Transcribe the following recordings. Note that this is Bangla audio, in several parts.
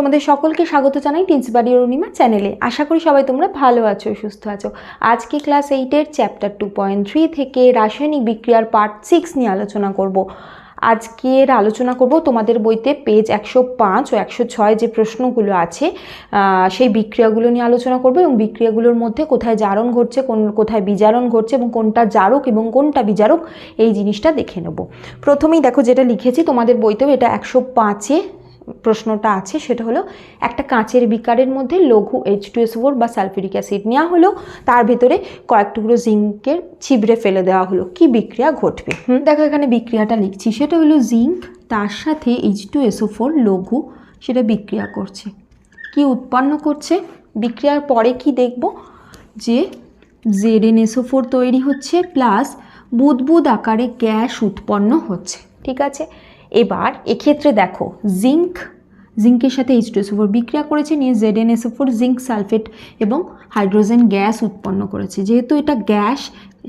তোমাদের সকলকে স্বাগত জানাই টিন্সবাড়ি অরুণিমা চ্যানেলে। আশা করি সবাই তোমরা ভালো আছো, সুস্থ আছো। আজকে ক্লাস এইটের চ্যাপ্টার টু পয়েন্ট থ্রি থেকে রাসায়নিক বিক্রিয়ার পার্ট সিক্স নিয়ে আলোচনা করব। আজকের আলোচনা করব তোমাদের বইতে পেজ একশো পাঁচ ও একশো ছয় যে প্রশ্নগুলো আছে সেই বিক্রিয়াগুলো নিয়ে আলোচনা করব এবং বিক্রিয়াগুলোর মধ্যে কোথায় জারণ ঘটছে, কোন, কোথায় বিজারণ ঘটছে এবং কোনটা জারক এবং কোনটা বিজারক, এই জিনিসটা দেখে নেব। প্রথমেই দেখো যেটা লিখেছি তোমাদের বইতেও এটা একশো পাঁচে প্রশ্নটা আছে, সেটা হলো, একটা কাঁচের বিকারের মধ্যে লঘু এইচ টু এস ফোর বা সালফিউরিক অ্যাসিড নেওয়া হলো, তার ভেতরে কয়েক টুকরো জিঙ্কের ছিবড়ে ফেলে দেওয়া হলো। কি বিক্রিয়া ঘটবে? দেখো এখানে বিক্রিয়াটা লিখছি, সেটা হলো জিঙ্ক, তার সাথে H two S O four লঘু, সেটা বিক্রিয়া করছে। কি উৎপন্ন করছে? বিক্রিয়ার পরে কি দেখব? যে জেড এন এসও ফোর তৈরি হচ্ছে প্লাস বুদবুদ আকারে গ্যাস উৎপন্ন হচ্ছে। ঠিক আছে? এবার এক্ষেত্রে দেখো জিঙ্ক জিঙ্কের সাথে এইচ টু ফোর বিক্রিয়া করেছে, নিয়ে Z N S O four zinc sulphate এবং হাইড্রোজেন গ্যাস উৎপন্ন করেছে। যেহেতু এটা গ্যাস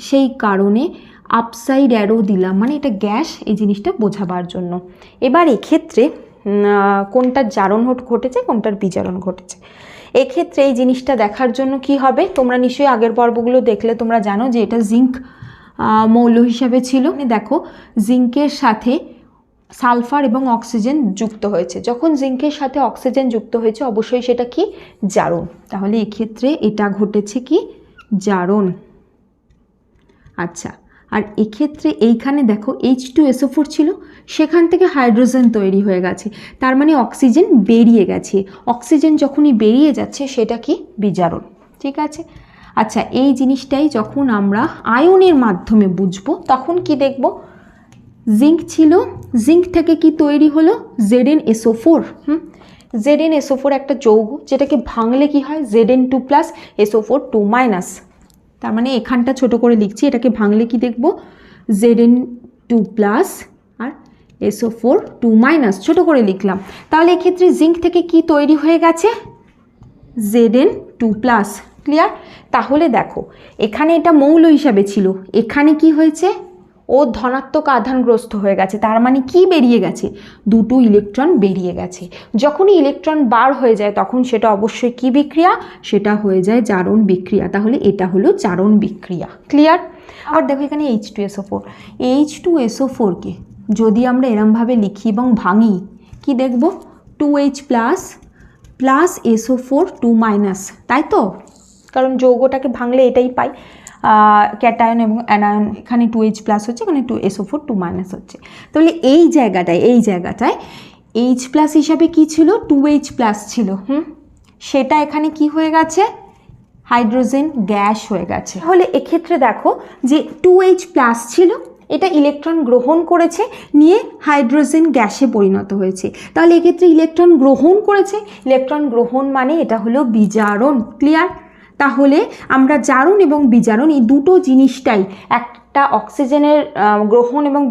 সেই কারণে আপসাইড অ্যারো দিলাম মানে এটা গ্যাস এই জিনিসটা বোঝাবার জন্য। এবার এক্ষেত্রে কোনটার জারণ ঘট- ঘটেছে, কোনটার বিজারণ ঘটেছে। এক্ষেত্রে এই জিনিসটা দেখার জন্য কি হবে? তোমরা নিশ্চয়ই আগের পর্বগুলো দেখলে তোমরা জানো যে এটা জিঙ্ক মৌল হিসাবে ছিল। দেখো জিঙ্কের সাথে সালফার এবং অক্সিজেন যুক্ত হয়েছে। যখন জিঙ্কের সাথে অক্সিজেন যুক্ত হয়েছে, অবশ্যই সেটা কি? জারণ। তাহলে এক্ষেত্রে এটা ঘটেছে কি? জারণ। আচ্ছা আর এক্ষেত্রে এইখানে দেখো এইচ টু এসও ফোর ছিল, সেখান থেকে হাইড্রোজেন তৈরি হয়ে গেছে। তার মানে অক্সিজেন বেরিয়ে গেছে। অক্সিজেন যখনই বেরিয়ে যাচ্ছে, সেটা কি? বিজারণ। ঠিক আছে? আচ্ছা এই জিনিসটাই যখন আমরা আয়নের মাধ্যমে বুঝব, তখন কি দেখব? জিঙ্ক ছিল। জিঙ্ক থেকে কি তৈরি হলো? Z N S O four hmm? Z N S O four একটা যৌগ, যেটাকে ভাঙলে কি হয়? Z N two plus S O four two minus তার মানে এখানটা ছোট করে লিখছি, এটাকে ভাঙলে কি দেখব? জেডেন টু প্লাস আর S O four two minus ছোটো করে লিখলাম। তাহলে এক্ষেত্রে জিঙ্ক থেকে কি তৈরি হয়ে গেছে? জেডেন টু প্লাস ক্লিয়ার তাহলে দেখো, এখানে এটা মৌল হিসাবে ছিল। এখানে কি হয়েছে? ও ধনাত্মক আধানগ্রস্ত হয়ে গেছে। তার মানে কি বেরিয়ে গেছে? দুটো ইলেকট্রন বেরিয়ে গেছে। যখনই ইলেকট্রন বার হয়ে যায়, তখন সেটা অবশ্যই কি বিক্রিয়া? সেটা হয়ে যায় জারণ বিক্রিয়া। তাহলে এটা হলো জারণ বিক্রিয়া। ক্লিয়ার আর দেখো এখানে H two S O four H two S O ফোরকে যদি আমরা এরমভাবে লিখি এবং ভাঙি, কি দেখব? Two H plus plus S O four two minus তাই তো? কারণ যৌগটাকে ভাঙলে এটাই পাই। ক্যাটায়ন এবং অ্যানায়ন, এখানে টু এইচ প্লাস হচ্ছে, এখানে two S O four two minus হচ্ছে। তাহলে এই জায়গাটায় এই জায়গাটায় এইচ প্লাস হিসাবে কি ছিল? টু এইচ প্লাস ছিল, হুম? সেটা এখানে কি হয়ে গেছে? হাইড্রোজেন গ্যাস হয়ে গেছে। তাহলে এক্ষেত্রে দেখো যে টু এইচ প্লাস ছিল, এটা ইলেকট্রন গ্রহণ করেছে, নিয়ে হাইড্রোজেন গ্যাসে পরিণত হয়েছে। তাহলে এক্ষেত্রে ইলেকট্রন গ্রহণ করেছে, ইলেকট্রন গ্রহণ মানে এটা হলো বিজারণ ক্লিয়ার তাহলে আমরা জারণ এবং বিজারণ এই দুটো জিনিসটাই একটা অক্সিজেনের গ্রহণ এবং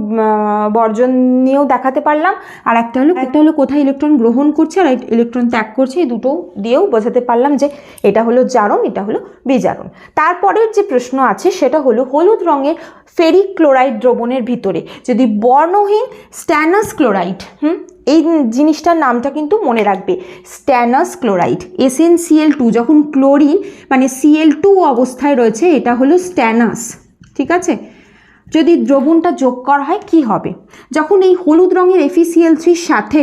বর্জন নিয়েও দেখাতে পারলাম। আর একটা হলো একটা হলো কোথায় ইলেকট্রন গ্রহণ করছে আর ইলেকট্রন ত্যাগ করছে, এই দুটো দিয়েও বোঝাতে পারলাম যে এটা হলো জারণ, এটা হলো বিজারণ। তারপরের যে প্রশ্ন আছে সেটা হলো হলুদ রঙের ফেরিক ক্লোরাইড দ্রবণের ভিতরে যদি বর্ণহীন স্ট্যানাস ক্লোরাইড, হুম এই জিনিসটার নামটা কিন্তু মনে রাখবে stannous chloride S N C L two যখন ক্লোরিন মানে সিএল টু অবস্থায় রয়েছে, এটা হলো স্ট্যানাস ঠিক আছে? যদি দ্রবণটা যোগ করা হয়, কি হবে? যখন এই হলুদ রঙের এফিসিএল থ্রির সাথে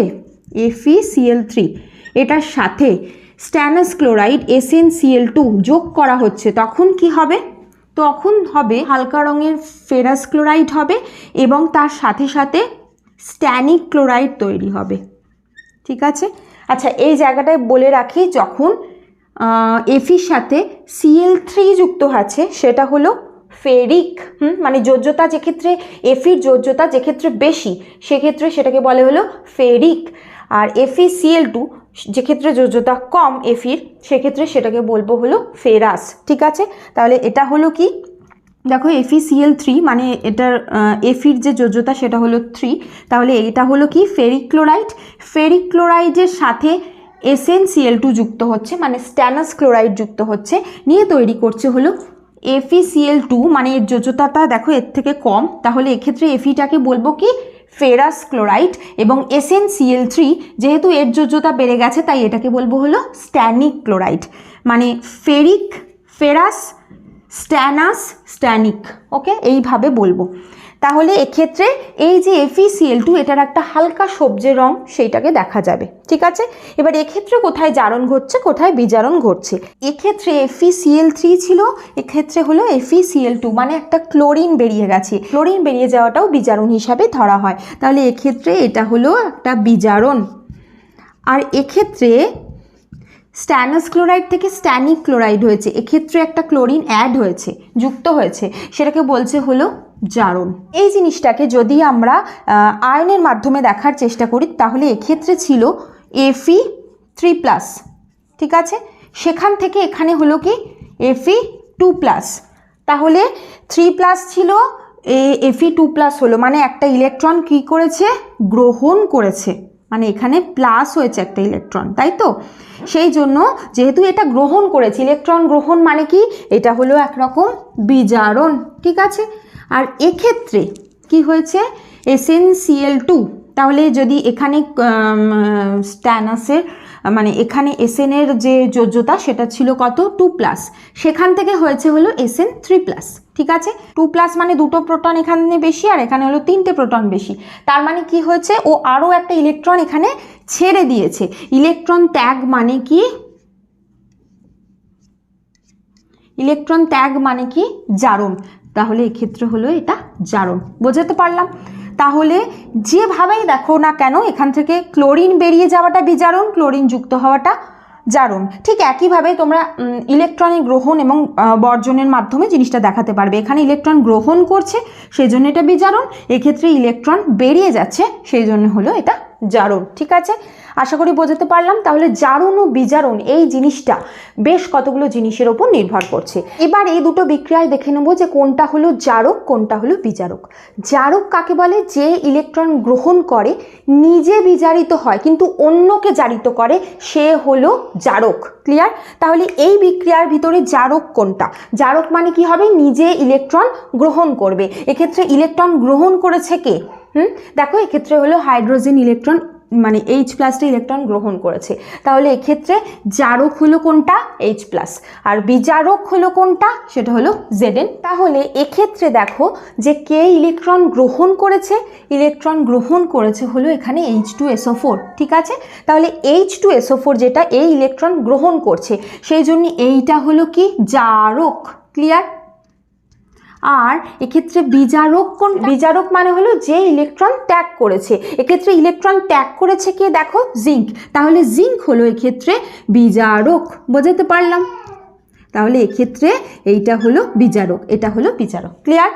এফিসিএল থ্রি এটার সাথে স্ট্যানাস ক্লোরাইড এসএনসিএল টু যোগ করা হচ্ছে, তখন কি হবে? তখন হবে হালকা রঙের ফেরাস ক্লোরাইড হবে এবং তার সাথে সাথে স্ট্যানিক ক্লোরাইড তৈরি হবে। ঠিক আছে? আচ্ছা এই জায়গাটায় বলে রাখি, যখন এফির সাথে সিএল থ্রি যুক্ত আছে, সেটা হলো ফেরিক হুম মানে যোজ্যতা যেক্ষেত্রে এফির যোজ্যতা যেক্ষেত্রে বেশি, সেক্ষেত্রে সেটাকে বলে হলো ফেরিক আর এফি সিএল টু যেক্ষেত্রে যোজ্যতা কম এফির সেক্ষেত্রে সেটাকে বলব হলো ফেরাস ঠিক আছে? তাহলে এটা হলো কি? দেখো এফিসিএল থ্রি মানে এটার এফির যে যোজ্যতা সেটা হলো থ্রি তাহলে এটা হলো কি? ফেরিক ক্লোরাইড ফেরিক ক্লোরাইডের সাথে এসএনসিএল টু যুক্ত হচ্ছে মানে স্ট্যানাস ক্লোরাইড যুক্ত হচ্ছে। নিয়ে তৈরি করছে হলো এফিসিএল টু মানে এর যোজ্যতাটা দেখো এর থেকে কম। তাহলে এক্ষেত্রে এফিটাকে বলব কি? ফেরাস ক্লোরাইড এবং S N C L three যেহেতু এর যোজ্যতা বেড়ে গেছে, তাই এটাকে বলব হলো স্ট্যানিক ক্লোরাইড মানে ferric ferrous stannous stannic okay এইভাবে বলব। তাহলে এক্ষেত্রে এই যে এফিসিএল টু এটার একটা হালকা সবজে রং সেইটাকে দেখা যাবে, ঠিক আছে? এবার এক্ষেত্রে কোথায় জারণ ঘটছে, কোথায় বিজারণ ঘটছে? এক্ষেত্রে এফিসিএল থ্রি ছিল, এক্ষেত্রে হলো এফিসিএল টু মানে একটা ক্লোরিন বেরিয়ে গেছে। ক্লোরিন বেরিয়ে যাওয়াটাও বিজারণ হিসাবে ধরা হয়। তাহলে এক্ষেত্রে এটা হলো একটা বিজারণ। আর এক্ষেত্রে স্ট্যানাস ক্লোরাইড থেকে স্ট্যানিক ক্লোরাইড হয়েছে। এক্ষেত্রে একটা ক্লোরিন অ্যাড হয়েছে, যুক্ত হয়েছে। সেটাকে বলছে হলো জারণ। এই জিনিসটাকে যদি আমরা আয়নের মাধ্যমে দেখার চেষ্টা করি, তাহলে এক্ষেত্রে ছিল এফি থ্রি প্লাস ঠিক আছে? সেখান থেকে এখানে হলো কি? এফি টু প্লাস তাহলে থ্রি প্লাস ছিল এফি টু প্লাস হলো। মানে একটা ইলেকট্রন কি করেছে? গ্রহণ করেছে। মানে এখানে প্লাস হয়েছে একটা ইলেকট্রন তাই তো? সেই জন্য যেহেতু এটা গ্রহণ করেছে ইলেকট্রন গ্রহণ মানে কি? এটা হলো একরকম বিজারণ, ঠিক আছে? আর এক্ষেত্রে কি হয়েছে? এসএনসিএল টু তাহলে যদি এখানে স্ট্যানাসের মানে এখানে এসএনের যে যোজ্যতা সেটা ছিল কত? টু প্লাস সেখান থেকে হয়েছে হলো এসএন থ্রি প্লাস ঠিক আছে? টু প্লাস মানে দুটো প্রোটন এখানে বেশি আর এখানে হলো তিনটে প্রোটন বেশি। তার মানে কি হয়েছে? ও আরও একটা ইলেকট্রন এখানে ছেড়ে দিয়েছে। ইলেকট্রন ত্যাগ মানে কি? ইলেকট্রন ত্যাগ মানে কি? জারণ। তাহলে এক্ষেত্রে হলো এটা জারণ। বোঝাতে পারলাম? তাহলে যেভাবেই দেখো না কেন, এখান থেকে ক্লোরিন বেরিয়ে যাওয়াটা বিজারণ, ক্লোরিন যুক্ত হওয়াটা জারণ। ঠিক একইভাবে তোমরা ইলেকট্রনিক গ্রহণ এবং বর্জনের মাধ্যমে জিনিসটা দেখাতে পারবে। এখানে ইলেকট্রন গ্রহণ করছে সেই জন্য এটা বিজারণ। এক্ষেত্রে ইলেকট্রন বেরিয়ে যাচ্ছে সেই জন্য হলো এটা জারণ, ঠিক আছে? আশা করি বোঝাতে পারলাম। তাহলে জারণ ও বিজারণ, এই জিনিসটা বেশ কতগুলো জিনিসের ওপর নির্ভর করছে। এবার এই দুটো বিক্রিয়ায় দেখে নেব যে কোনটা হলো জারক, কোনটা হলো বিজারক। জারক কাকে বলে? যে ইলেকট্রন গ্রহণ করে, নিজে বিজারিত হয়, কিন্তু অন্যকে জারিত করে, সে হলো জারক। ক্লিয়ার? তাহলে এই বিক্রিয়ার ভিতরে জারক কোনটা? জারক মানে কি হবে? নিজে ইলেকট্রন গ্রহণ করবে। এক্ষেত্রে ইলেকট্রন গ্রহণ করেছে কে? হুম? দেখো, এক্ষেত্রে হলো হাইড্রোজেন ইলেকট্রন মানে এইচ প্লাসটা ইলেকট্রন গ্রহণ করেছে। তাহলে এক্ষেত্রে জারক হলো কোনটা? এইচ প্লাস আর বিজারক হলো কোনটা? সেটা হলো জেডেন তাহলে এক্ষেত্রে দেখো যে কে ইলেকট্রন গ্রহণ করেছে, ইলেকট্রন গ্রহণ করেছে হলো এখানে এইচ টু এসও ফোর ঠিক আছে? তাহলে এইচ টু এসও ফোর যেটা, এই ইলেকট্রন গ্রহণ করছে, সেই জন্য এইটা হলো কি? জারক। ক্লিয়ার আর এক্ষেত্রে বিজারক কোন বিজারক মানে হলো যে ইলেকট্রন ত্যাগ করেছে। এক্ষেত্রে ইলেকট্রন ত্যাগ করেছে কে? দেখো জিঙ্ক তাহলে জিঙ্ক হলো এক্ষেত্রে বিজারক। বোঝাতে পারলাম? তাহলে এক্ষেত্রে এইটা হলো বিজারক, এটা হলো বিচারক ক্লিয়ার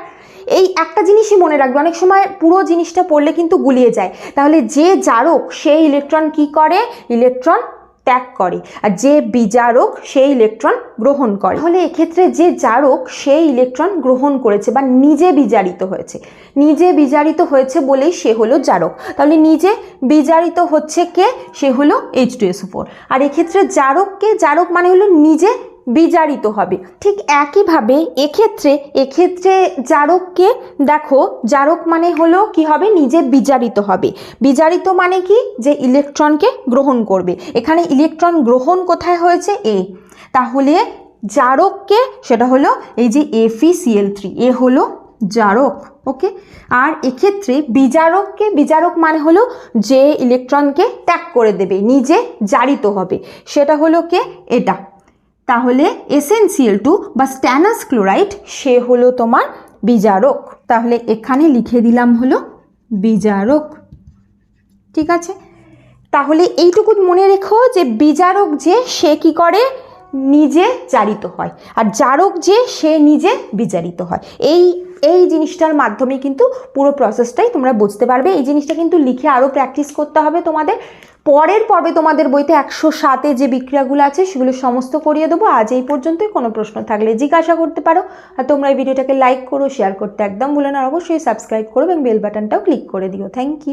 এই একটা জিনিসই মনে রাখবে। অনেক সময় পুরো জিনিসটা পড়লে কিন্তু গুলিয়ে যায়। তাহলে যে জারক সেই ইলেকট্রন কি করে? ইলেকট্রন ত্যাগ করে আর যে বিজারক সেই ইলেকট্রন গ্রহণ করে। তাহলে এক্ষেত্রে যে জারক সেই ইলেকট্রন গ্রহণ করেছে বা নিজে বিজারিত হয়েছে। নিজে বিজারিত হয়েছে বলেই সে হলো জারক। তাহলে নিজে বিজারিত হচ্ছে কে? সে হলো এইচ টু এস ফোর আর এক্ষেত্রে জারককে, জারক মানে হলো নিজে বিজারিত হবে। ঠিক একইভাবে এক্ষেত্রে এক্ষেত্রে জারককে দেখো, জারক মানে হলো কি হবে? নিজে বিজারিত হবে। বিজারিত মানে কি? যে ইলেকট্রনকে গ্রহণ করবে। এখানে ইলেকট্রন গ্রহণ কোথায় হয়েছে? এ। তাহলে জারককে, সেটা হলো এই যে এফিসিএল থ্রি, এ হলো জারক, ওকে? আর এক্ষেত্রে বিজারককে, বিজারক মানে হলো যে ইলেকট্রনকে ত্যাগ করে দেবে, নিজে জারিত হবে। সেটা হলো কে? এটা। তাহলে S N C L two বা স্ট্যানাস ক্লোরাইড সে হলো তোমার বিজারক। তাহলে এখানে লিখে দিলাম হলো বিজারক। ঠিক আছে? তাহলে এইটুকু মনে রেখো যে বিজারক যে সে কি করে? নিজে জারিত হয়। আর জারক যে, সে নিজে বিজারিত হয়। এই এই জিনিসটার মাধ্যমে কিন্তু পুরো প্রসেসটাই তোমরা বুঝতে পারবে। এই জিনিসটা কিন্তু লিখে আরও প্র্যাকটিস করতে হবে তোমাদের। পরের পর্বে তোমাদের বইতে একশো সাতে যে বিক্রিয়াগুলো আছে, সেগুলো সমস্ত করিয়ে দেবো। আজ এই পর্যন্তই। কোনো প্রশ্ন থাকলে জিজ্ঞাসা করতে পারো। আর তোমরা এই ভিডিওটাকে লাইক করো শেয়ার করতে একদম ভুলে না। অবশ্যই সাবস্ক্রাইব করো এবং বেল বাটনটাও ক্লিক করে দিও। Thank you